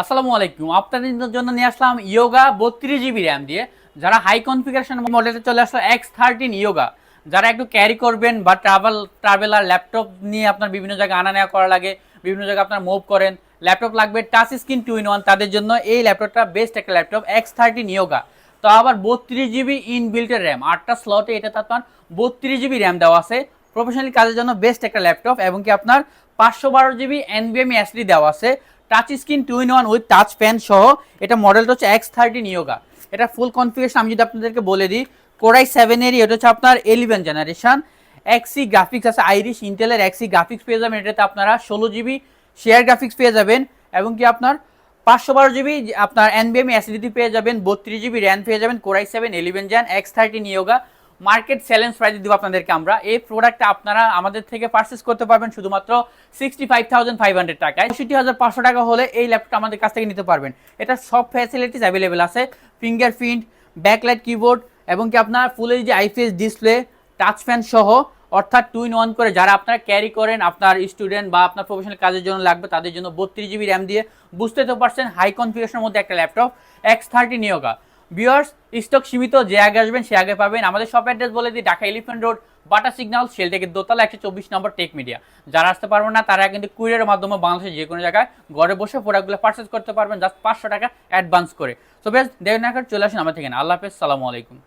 আসসালামু আলাইকুম। আপনাদের জন্য নিয়ে আসলাম ইয়োগা বত্রিশ জিবি র্যাম দিয়ে। যারা হাই কনফিগারেশন মডেলে চলে আসলো এক্স থার্টিন ইয়োগা যারা একটু ক্যারি করবেন বা ট্রাভেল ট্রাভেলার ল্যাপটপ নিয়ে আপনার বিভিন্ন জায়গায় আনা নেওয়া করা লাগে, বিভিন্ন জায়গায় আপনার মুভ করেন ল্যাপটপ লাগবে touch screen two in one তাদের জন্য এই ল্যাপটপটা বেস্ট একটা ল্যাপটপ এক্স থার্টিন ইয়োগা তো আবার বত্রিশ জিবি ইনবিল্টের র্যাম আটটা স্লটে এটা আপনার বত্রিশ জিবি র্যাম দেওয়া আছে। প্রফেশনাল কাজের জন্য বেস্ট একটা ল্যাপটপ এবং কি আপনার পাঁচশো বারো জিবি এনবিএম এসডি দেওয়া আছে। Touch screen two in one with touch pen সহ এটা মডেলটা হচ্ছে এক্স থার্টিন ইয়োগা এটা ফুল কনফিগারেশন আমি যদি আপনাদেরকে বলে দিই কোরাই সেভেনেরই এটা হচ্ছে আপনার এলিভেন জেনারেশন এক্সি গ্রাফিক্স আছে আইরিশ ইন্টেলের এক্সি গ্রাফিক্স পেয়ে যাবেন, এটাতে আপনারা ষোলো জিবি শেয়ার গ্রাফিক্স পেয়ে যাবেন এবং কি আপনার পাঁচশো বারো জিবি আপনার এনবিএম এসিডিটি পেয়ে যাবেন, বত্রিশ জিবি র্যাম পেয়ে যাবেন core i seven eleven gen X thirteen Yoga market challenge price দিব আপনাদেরকে আমরা। এই প্রোডাক্টটা আপনারা আমাদের থেকে পারচেস করতে পারবেন শুধুমাত্র sixty five thousand five hundred টাকায়। পঁয়ষট্টি হাজার পাঁচশো টাকা হলে এই ল্যাপটপটা আমাদের কাছ থেকে নিতে পারবেন। এটা সব ফ্যাসিলিটিস অ্যাভেলেবেল আছে। ফিঙ্গারপ্রিন্ট ব্যাকলাইট কিবোর্ড এবং কি আপনার full HD IPS display touch fan সহ। অর্থাৎ টু ইন ওয়ান করে যারা আপনারা ক্যারি করেন, আপনার স্টুডেন্ট বা আপনার প্রফেশনাল কাজের জন্য লাগবে, তাদের জন্য বত্রিশ জিবি র্যাম দিয়ে বুঝতে তো পারছেন হাই কনফিগারেশনের মধ্যে একটা ল্যাপটপ এক্স থার্টি নিয়োগা বিয়ার্স স্টক সীমিত, যে আগে আসবেন সে আগে পাবেন। আমাদের শপ অ্যাড্রেস বলে দিই, Dhaka elephant road Bata signal sell থেকে দোতলা, একশো চব্বিশ নম্বর টেক মিডিয়া যারা আসতে পারবেন না, তারা কিন্তু কুরিয়ারের মাধ্যমে বাংলাদেশের যে কোনো জায়গায় ঘরে বসে প্রোডাক্টগুলো পার্চেস করতে পারবেন জাস্ট পাঁচশো টাকা অ্যাডভান্স করে। সো বেশ দেখেন চলে আসুন আমার থেকে। আল্লাহ হাফেজ, সালামু আলাইকুম।